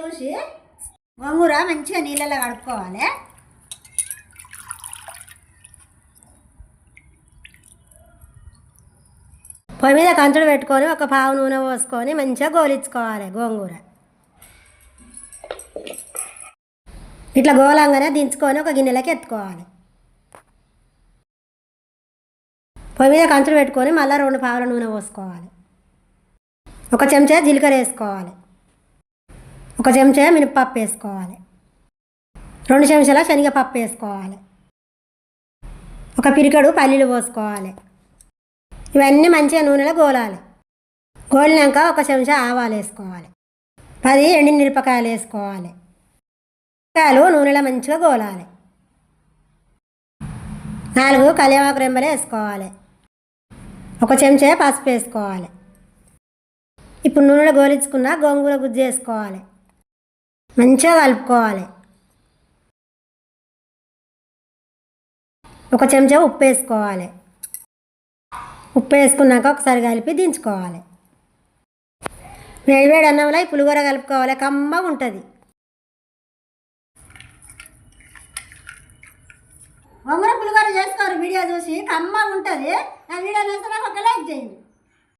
చూసి గోంగూర మంచిగా నీళ్ళలో కడుక్కోవాలి. పొయ్యి మీద కంచుడు పెట్టుకొని ఒక పావు నూనె పోసుకొని మంచిగా గోలించుకోవాలి గోంగూర. ఇట్లా గోలంగానే దించుకొని ఒక గిన్నెలోకి ఎత్తుకోవాలి. పొయ్యి మీద కంచుడు పెట్టుకొని మళ్ళీ రెండు పావుల నూనె పోసుకోవాలి. ఒక చెంచా జీలకర్ర వేసుకోవాలి. ఒక చెంచా మినపప్పు వేసుకోవాలి. రెండు చెంచాల శనగపప్పు వేసుకోవాలి. ఒక పిరికడు పల్లీలు పోసుకోవాలి. ఇవన్నీ మంచిగా నూనెలో గోలాలి. గోలినాక ఒక చెంచా ఆవాలు వేసుకోవాలి. పది ఎండిన మిరపకాయలు వేసుకోవాలి. మిరపకాయలు నూనెలో మంచిగా గోలాలి. నాలుగు కళ్యామాకు రెంబలు వేసుకోవాలి. ఒక చెంచా పసుపు వేసుకోవాలి. ఇప్పుడు నూనెలో గోలించుకున్న గోంగూర గుజ్జు వేసుకోవాలి. మంచిగా కలుపుకోవాలి. ఒక చెంచా ఉప్పు వేసుకోవాలి. ఉప్పు వేసుకున్నాక ఒకసారి కలిపి దించుకోవాలి. వేడివేడి అన్నంలో ఈ పులిహోర కలుపుకోవాలి. కమ్మగా ఉంటుంది. గోంగూర పులిహోర చేసుకోరు వీడియో చూసి కమ్మ ఉంటుంది. ఆ వీడియో చూస్తే నాకు ఒక లైక్ చేయండి.